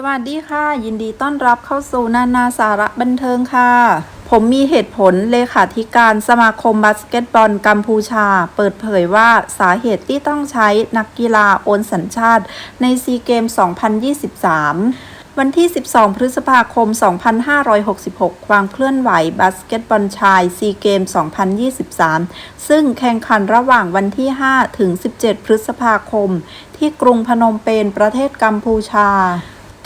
สวัสดีค่ะ ยินดีต้อนรับเข้าสู่นานาสาระบันเทิงค่ะ ผมมีเหตุผลเลขาธิการสมาคมบาสเกตบอลกัมพูชา เปิดเผยว่าสาเหตุที่ต้องใช้นักกีฬาโอนสัญชาติในซีเกม 2023วันที่ 12 พฤษภาคม 2566 ความเคลื่อนไหวบาสเกตบอลชายซีเกม 2023 ซึ่งแข่งขันระหว่างวันที่ 5 ถึง 17 พฤษภาคม ที่กรุงพนมเปญประเทศกัมพูชา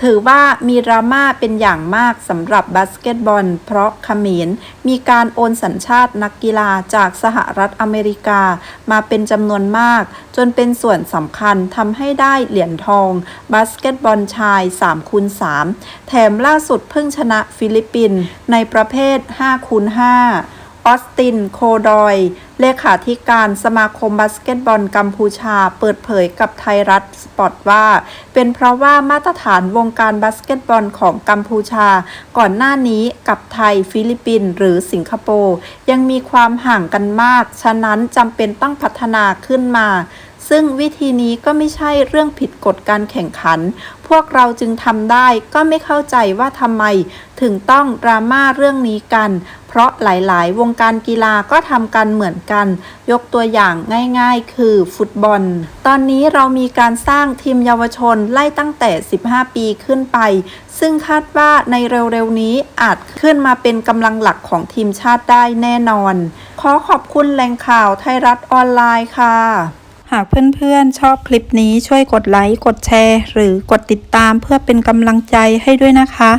ถือว่ามีดราม่าเป็นอย่างมากสำหรับบาสเกตบอล เพราะเขมรมีการโอนสัญชาตินักกีฬาจากสหรัฐอเมริกา มาเป็นจำนวนมาก จนเป็นส่วนสำคัญทำให้ได้เหรียญทอง บาสเกตบอลชาย3คูณ3แถมล่าสุดเพิ่งชนะฟิลิปปินส์ในประเภท5คูณ5 ออสติน โคดอย เลขาธิการสมาคมบาสเกตบอลกัมพูชา เปิดเผยกับไทยรัฐสปอร์ตว่า เป็นเพราะว่ามาตรฐานวงการบาสเกตบอลของกัมพูชา ก่อนหน้านี้กับไทย ฟิลิปปินส์หรือสิงคโปร์ยังมีความห่างกันมาก ฉะนั้นจำเป็นต้องพัฒนาขึ้นมาซึ่งวิธีนี้ก็ไม่ใช่เรื่องผิดกฎการแข่งขัน พวกเราจึงทำได้ก็ไม่เข้าใจว่าทำไม ถึงต้องดราม่าเรื่องนี้กัน เพราะหลายๆ วงการกีฬาก็ทำกันเหมือนกัน ยกตัวอย่างง่ายๆ คือฟุตบอล ตอนนี้เรามีการสร้างทีมเยาวชนไล่ตั้งแต่ 15 ปีขึ้นไป ซึ่งคาดว่าในเร็วๆ นี้อาจขึ้นมาเป็นกำลังหลักของทีมชาติได้แน่นอน ขอขอบคุณแหล่งข่าวไทยรัฐออนไลน์ค่ะหากเพื่อนๆ ชอบคลิปนี้ช่วยกดไลค์ กดแชร์ หรือกดติดตามเพื่อเป็นกำลังใจให้ด้วยนะคะ